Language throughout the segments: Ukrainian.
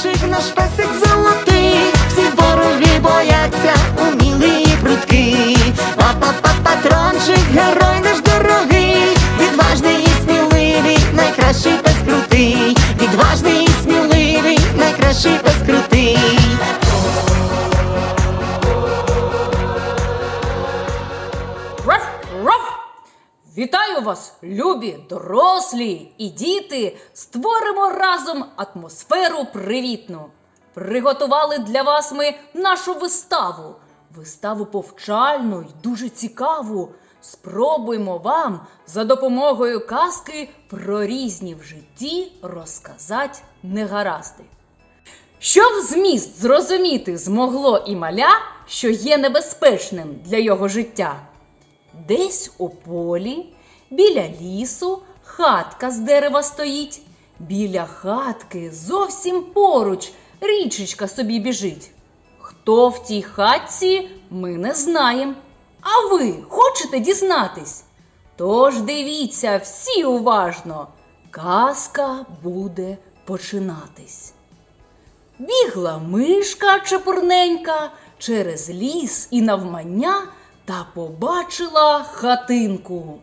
патрончик, наш песик золотий, всі вороги бояться, умілий і прудки. Па-па-па, патрончик, герой наш дорогий, відважний і сміливий, найкращий пес крутий, відважний і сміливий, найкращий пес крутий. Вітаю вас, любі, дорослі і діти! Створимо разом атмосферу привітну. Приготували для вас ми нашу виставу. Виставу повчальну й дуже цікаву. Спробуємо вам за допомогою казки про різні в житті розказати негаразди. Щоб зміст зрозуміти змогло і маля, що є небезпечним для його життя. Десь у полі, біля лісу, хатка з дерева стоїть. Біля хатки зовсім поруч річечка собі біжить. Хто в тій хатці, ми не знаємо. А ви хочете дізнатись? Тож дивіться всі уважно. Казка буде починатись. Бігла мишка чепурненька через ліс і навмання та побачила хатинку.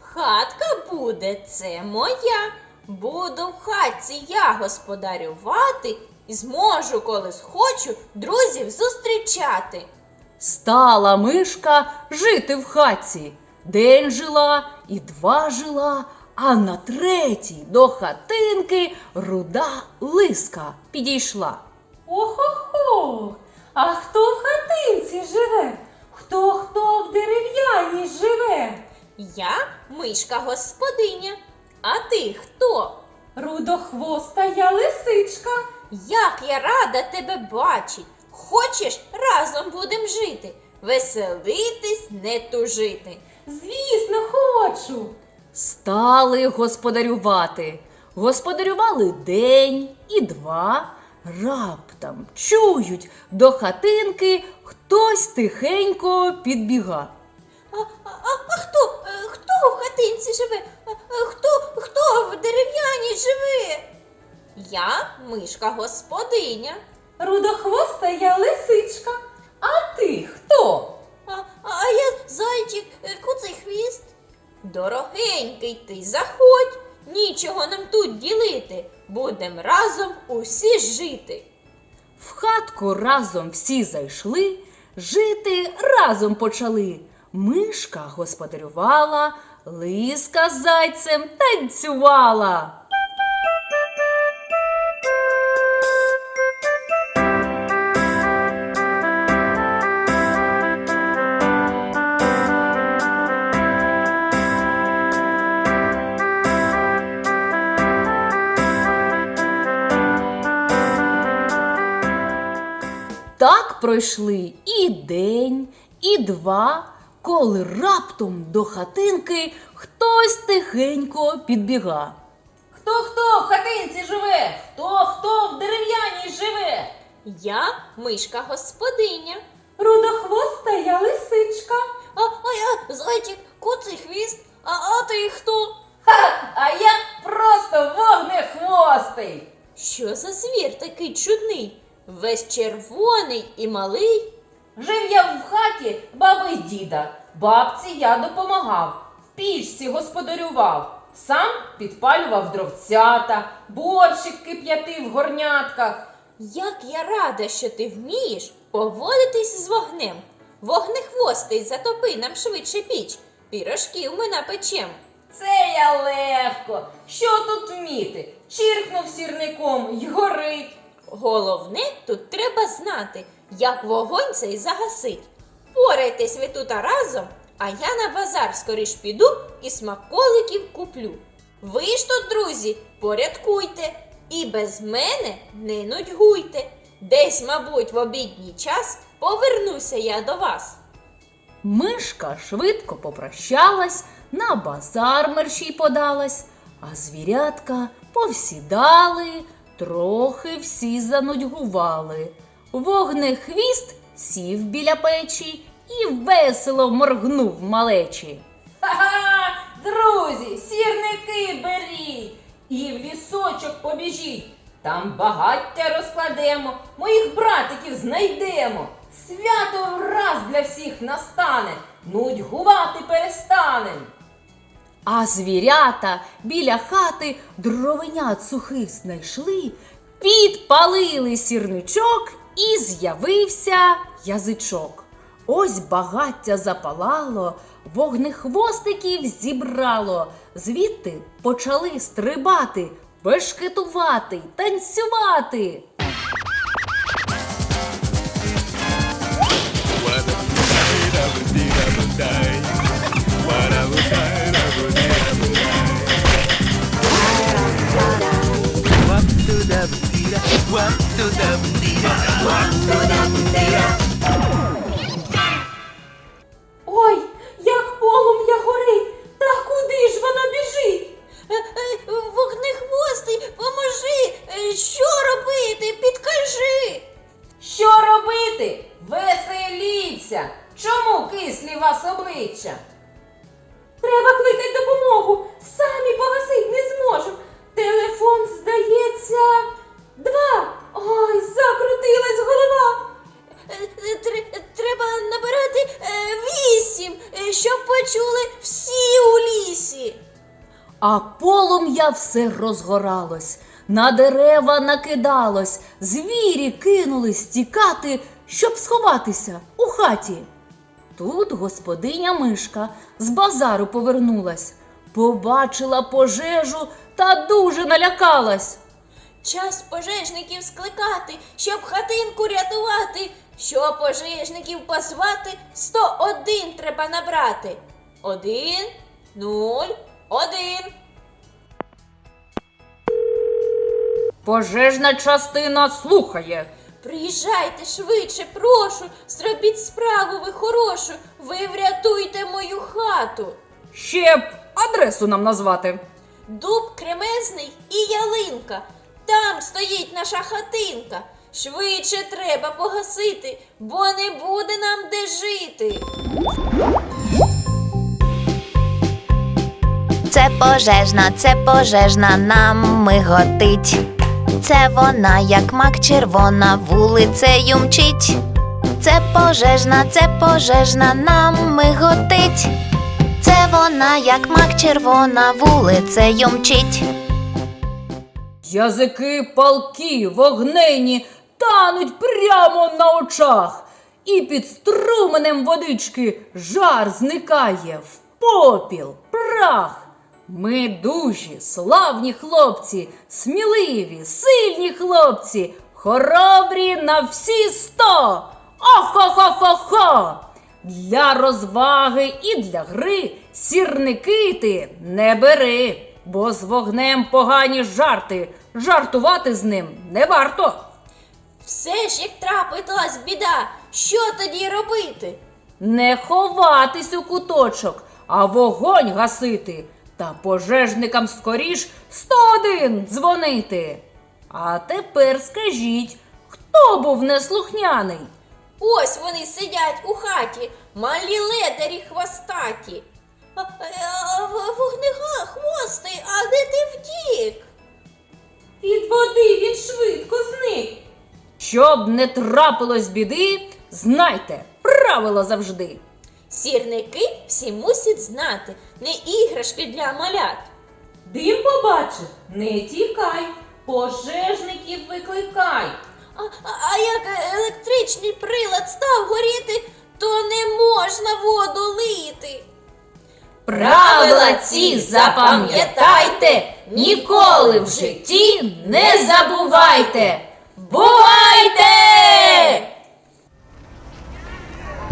Хатка буде це моя. Буду в хатці я господарювати і зможу, коли схочу, друзів зустрічати. Стала мишка жити в хатці. День жила і два жила, а на третій до хатинки руда лиска підійшла. Ох-ох-ох! А хто в хатинці живе? Хто хто в дерев'яній живе? Я мишка господиня. А ти хто? Рудохвоста я лисичка. Як я рада тебе бачить. Хочеш, разом будем жити, веселитись, не тужити. Звісно, хочу. Стали господарювати. Господарювали день і два. Раптом чують до хатинки хтось тихенько підбіга. А, а, а, хто? е, Хто в хатинці живе? Хто, хто в дерев'яній живе? Я мишка господиня. Рудохвоста я лисичка. А ти хто? А, а я зайчик, е, куций хвіст. Дорогенький ти, заходь, нічого нам тут ділити. Будем разом усі жити. В хатку разом всі зайшли, жити разом почали. Мишка господарювала, лиска зайцем танцювала. Так пройшли і день, і два, коли раптом до хатинки хтось тихенько підбіга. Хто хто в хатинці живе? Хто хто в дерев'яній живе? Я мишка господиня. Рудохвоста я лисичка. А, а я зайчик, куций хвіст. А, а ти хто? Ха, а я просто вогнехвостий. Що за звір такий чудний? Весь червоний і малий. Жив я в хаті баби й діда. Бабці я допомагав, в пічці господарював. Сам підпалював дровцята, борщик кип'ятив в горнятках. Як я рада, що ти вмієш поводитись з вогнем. Вогнехвостий, затопи нам швидше піч. Пірожків ми напечем. Це я легко. Що тут вміти? Чіркнув сірником й горить. Головне тут треба знати, як вогонь цей загасить. Порайтесь ви тут разом, а я на базар скоріш піду і смаколиків куплю. Ви ж тут, друзі, порядкуйте і без мене не нудьгуйте. Десь, мабуть, в обідній час повернуся я до вас. Мишка швидко попрощалась, на базар мерщій подалась, а звірятка повсідали, трохи всі занудьгували. Вогнехвіст сів біля печі і весело моргнув малечі. Ха-ха! Друзі, сірники беріть і в лісочок побіжіть. Там багаття розкладемо, моїх братиків знайдемо. Свято враз для всіх настане, нудьгувати перестанем. А звірята біля хати дровенят сухих знайшли, підпалили сірничок і з'явився язичок. Ось багаття запалало, вогнехвостиків зібрало, звідти почали стрибати, бешкетувати, танцювати. Веселіться! Чому кислі вас обличчя? Треба кликати допомогу. Самі погасить не зможемо. Телефон, здається, два. Ой, закрутилась голова. Е, е, тр- Треба набирати е, вісім, щоб почули всі у лісі. А полум'я все розгоралось, на дерева накидалось, звірі кинулись тікати, щоб сховатися у хаті. Тут господиня мишка з базару повернулась, побачила пожежу та дуже налякалась. Час пожежників скликати, щоб хатинку рятувати. Щоб пожежників позвати, 101 треба набрати. Один, нуль, один. Пожежна частина слухає. Приїжджайте швидше, прошу, зробіть справу ви хорошу, ви врятуйте мою хату. Ще б адресу нам назвати. Дуб кремезний і ялинка. Там стоїть наша хатинка. Швидше треба погасити, бо не буде нам де жити. Це пожежна, це пожежна нам миготить. Це вона, як мак червона, вулицею мчить. Це пожежна, це пожежна нам миготить. Це вона, як мак червона, вулицею мчить. Язики палки, вогнені тануть прямо на очах, і під струменем водички жар зникає в попіл, прах. Ми дужі, славні хлопці, сміливі, сильні хлопці, хоробрі на всі сто. Охо-хо-хо-хо! Для розваги і для гри сірники ти не бери, бо з вогнем погані жарти. Жартувати з ним не варто. Все ж як трапилась біда, що тоді робити? Не ховатись у куточок, а вогонь гасити. Та пожежникам скоріш 101 дзвонити. А тепер скажіть, хто був неслухняний? Ось вони сидять у хаті, малі ледарі хвостаті. А, а, а, в- Вогнега, хвостий, а де ти втік? Від води він швидко зник. Щоб не трапилось біди, знайте, правила завжди. Сірники всі мусять знати, не іграшки для малят. Дим побачив, не тікай, пожежників викликай. А, а, як електричний прилад став горіти, то не можна воду лити. Правила ці запам'ятайте, ніколи в житті не забувайте. Бувайте!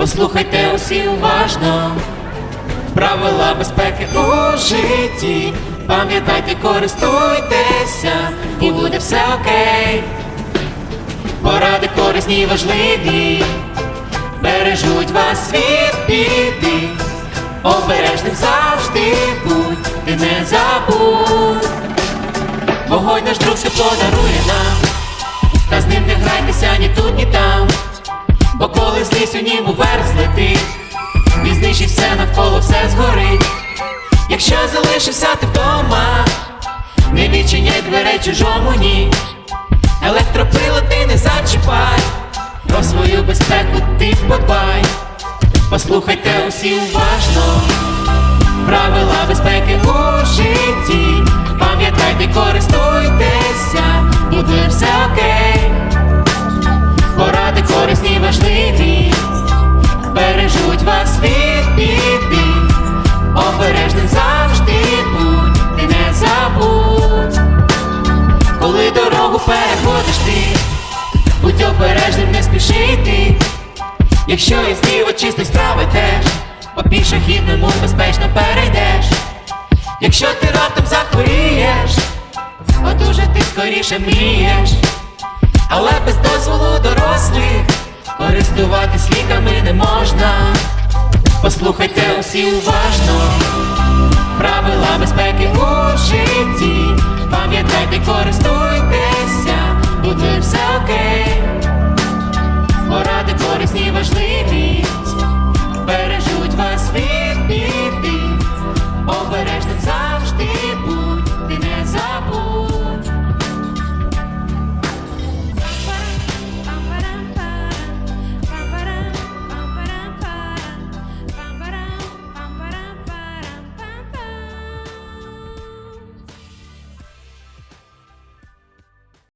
Послухайте усі уважно, правила безпеки у житті. Пам'ятайте, користуйтеся, і буде все окей. Поради корисні й важливі, бережуть вас від біди. Обережним завжди будь, ти не забудь. Вогонь наш друг все подарує нам, та з ним не грайтеся ні тут, ні там. Бо коли злість у нім уверх злетить, пізніше все навколо все згорить. Якщо залишився ти вдома, не відчиняй дверей чужому ні. електроприлади не зачіпай, про свою безпеку ти подбай. Послухайте усі уважно, правила безпеки у житті. Пам'ятайте, користуйтеся, буде все окей. Корисні, важливі, бережуть вас від біди. Обережним завжди будь, ти не забудь. Коли дорогу переходиш ти, будь обережним, не спішити. Якщо є зліва чистий справи теж, по пішохідному безпечно перейдеш. Якщо ти раптом захворієш, одужати скоріше мрієш, але без дозволу дорослих користуватись ліками не можна. Послухайте усі уважно, правила безпеки у житті. Пам'ятайте, користуйтеся, буде все окей. Поради корисні, важливі.